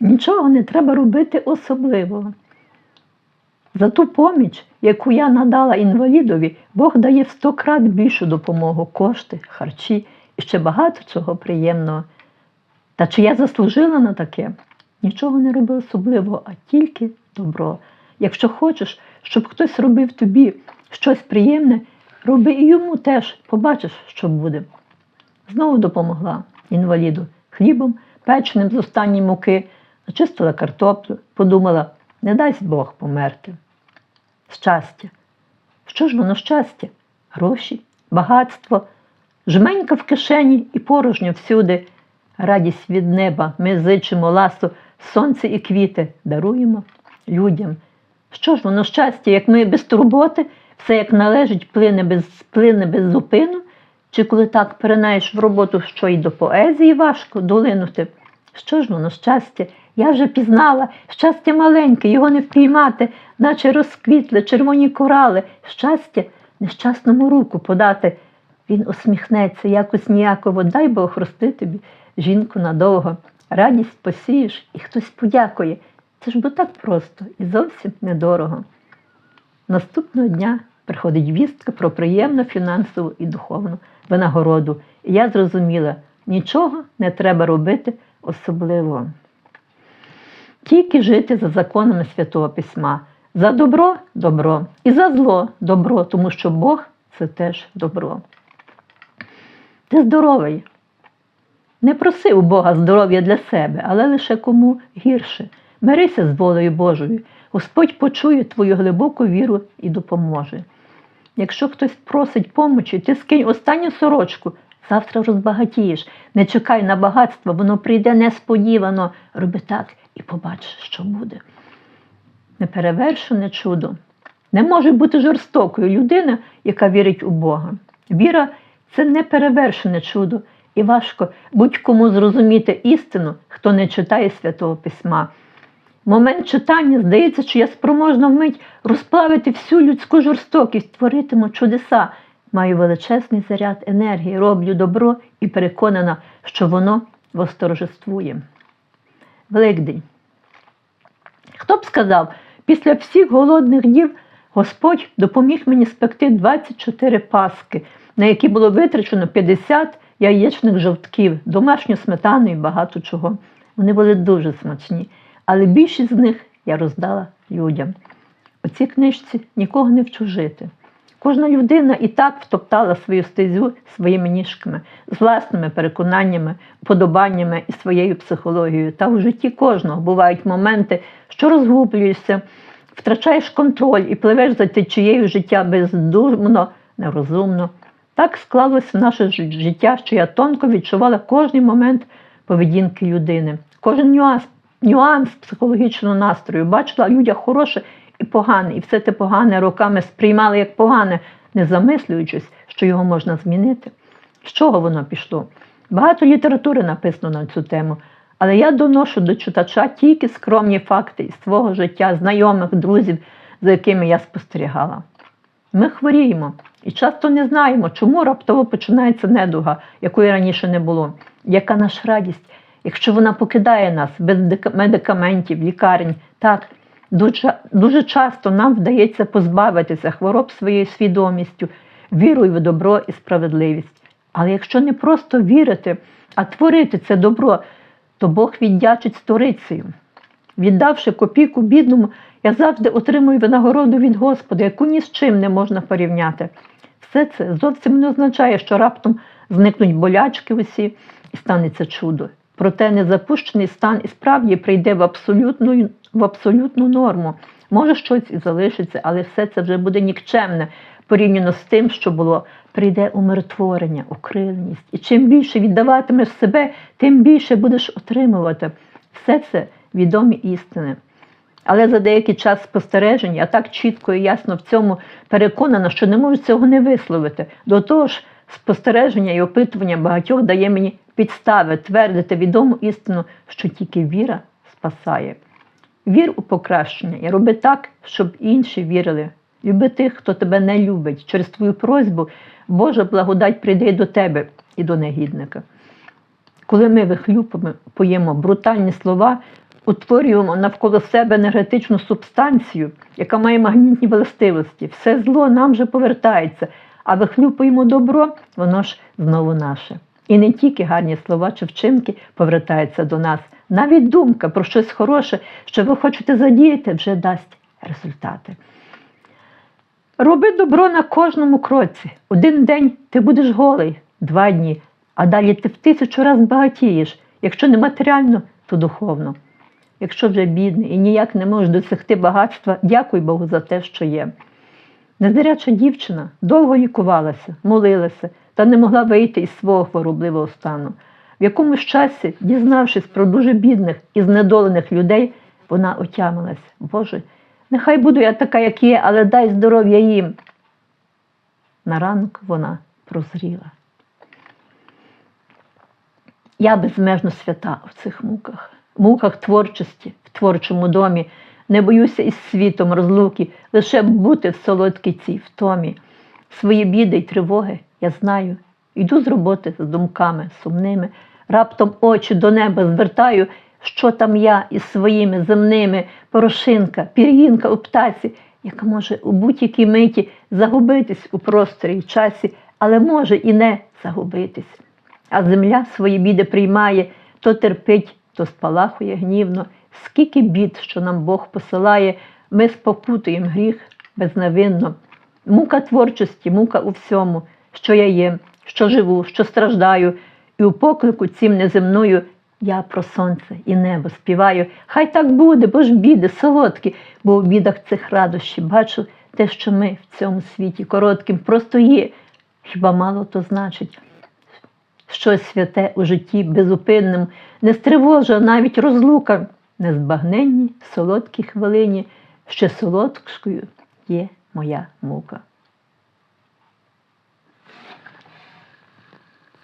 Нічого не треба робити особливого. За ту поміч, яку я надала інвалідові, Бог дає в сто крат більшу допомогу, кошти, харчі і ще багато чого приємного. Та чи я заслужила на таке? Нічого не роби особливого, а тільки добро. Якщо хочеш, щоб хтось робив тобі щось приємне, роби і йому теж, побачиш, що буде. Знову допомогла інваліду хлібом, печеним з останньої муки, очистила картоплю, подумала, не дасть Бог померти. Щастя. Що ж воно щастя? Гроші, багатство, жменька в кишені і порожньо всюди. Радість від неба ми зичимо ласу, сонце і квіти даруємо людям. Що ж воно щастя, як ми без турботи, все як належить, плине без, плине без зупину, чи коли так перенаєш в роботу, що й до поезії важко долинути? Що ж воно щастя? Я вже пізнала, щастя маленьке, його не впіймати, наче розквітли червоні корали. Щастя нещасному руку подати. Він усміхнеться, якось ніяково, дай Бог рости тобі, жінку надовго. Радість посієш і хтось подякує. Це ж бо так просто і зовсім недорого. Наступного дня приходить вістка про приємну фінансову і духовну винагороду. І я зрозуміла, нічого не треба робити особливого. Тільки жити за законами Святого Письма. За добро добро, і за зло добро, тому що Бог це теж добро. Ти здоровий. Не проси у Бога здоров'я для себе, але лише кому гірше. Мирися з волею Божою. Господь почує твою глибоку віру і допоможе. Якщо хтось просить помочі, ти скинь останню сорочку, завтра розбагатієш. Не чекай на багатство, воно прийде несподівано. Роби так і побачиш, що буде. Неперевершене чудо. Не може бути жорстокою людина, яка вірить у Бога. Віра це неперевершене чудо, і важко будь-кому зрозуміти істину, хто не читає Святого Письма. Момент читання здається, що я спроможна вмить розплавити всю людську жорстокість, творитиму чудеса. Маю величезний заряд енергії, роблю добро і переконана, що воно восторжествує. Великдень. Хто б сказав, після всіх голодних днів Господь допоміг мені спекти 24 паски, на які було витрачено 50 яєчних жовтків, домашню сметану і багато чого. Вони були дуже смачні, але більшість з них я роздала людям. У цій книжці нікого не вчу жити. Кожна людина і так втоптала свою стезю своїми ніжками, з власними переконаннями, вподобаннями і своєю психологією. Та в житті кожного бувають моменти, що розгублюєшся, втрачаєш контроль і пливеш за течією життя бездумно, нерозумно. Так склалося наше життя, що я тонко відчувала кожний момент поведінки людини, кожен нюанс, нюанс психологічного настрою. Бачила в людях хороше і погане, і все те погане роками сприймали як погане, не замислюючись, що його можна змінити. З чого воно пішло? Багато літератури написано на цю тему, але я доношу до читача тільки скромні факти із свого життя, знайомих, друзів, за якими я спостерігала. Ми хворіємо і часто не знаємо, чому раптово починається недуга, якої раніше не було. Яка наша радість, якщо вона покидає нас без медикаментів, лікарень, так. Дуже, дуже часто нам вдається позбавитися хвороб своєю свідомістю, вірою в добро і справедливість. Але якщо не просто вірити, а творити це добро, то Бог віддячить сторицею. Віддавши копійку бідному, я завжди отримую винагороду від Господа, яку ні з чим не можна порівняти. Все це зовсім не означає, що раптом зникнуть болячки усі і станеться чудо. Проте незапущений стан і справді прийде в абсолютну, в абсолютну норму. Може, щось і залишиться, але все це вже буде нікчемне порівняно з тим, що було. Прийде умиротворення, укриленість. І чим більше віддаватимеш себе, тим більше будеш отримувати. Все це відомі істини. Але за деякий час спостережень я так чітко і ясно в цьому переконана, що не можу цього не висловити. До того ж, спостереження і опитування багатьох дає мені підстави твердити відому істину, що тільки віра спасає. Вір у покращення і роби так, щоб інші вірили. Люби тих, хто тебе не любить. Через твою просьбу Божа благодать прийде до тебе і до негідника. Коли ми вихлюпуємо брутальні слова, утворюємо навколо себе енергетичну субстанцію, яка має магнітні властивості. Все зло нам же повертається, а вихлюпуємо добро, воно ж знову наше. І не тільки гарні слова чи вчинки повертаються до нас, навіть думка про щось хороше, що ви хочете задіяти, вже дасть результати. Роби добро на кожному кроці. Один день ти будеш голий, два дні, а далі ти в тисячу разів багатієш. Якщо не матеріально, то духовно. Якщо вже бідний і ніяк не можеш досягти багатства, дякуй Богу за те, що є. Незряча дівчина довго лікувалася, молилася та не могла вийти із свого хворобливого стану. В якомусь часі, дізнавшись про дуже бідних і знедолених людей, вона отямилась. Боже, нехай буду я така, як є, але дай здоров'я їм. На ранок вона прозріла. Я безмежно свята в цих муках, муках творчості, в творчому домі. Не боюся із світом розлуки, лише бути в солодкій цій втомі. Свої біди й тривоги я знаю. Йду з роботи з думками сумними, раптом очі до неба звертаю, що там я із своїми земними порошинка, пір'їнка у птаці, яка може у будь-якій миті загубитись у просторі й часі, але може і не загубитись. А земля свої біди приймає, то терпить, то спалахує гнівно. Скільки бід, що нам Бог посилає, ми спокутуємо гріх безневинно. Мука творчості, мука у всьому, що я є, що живу, що страждаю, і у поклику цім неземною я про сонце і небо співаю. Хай так буде, бо ж біди солодкі, бо у бідах цих радощі бачу те, що ми в цьому світі коротким просто є. Хіба мало то значить? Щось святе у житті безупинним, не стривожа навіть розлука, незбагненні солодкі хвилині, ще солодкою є моя мука.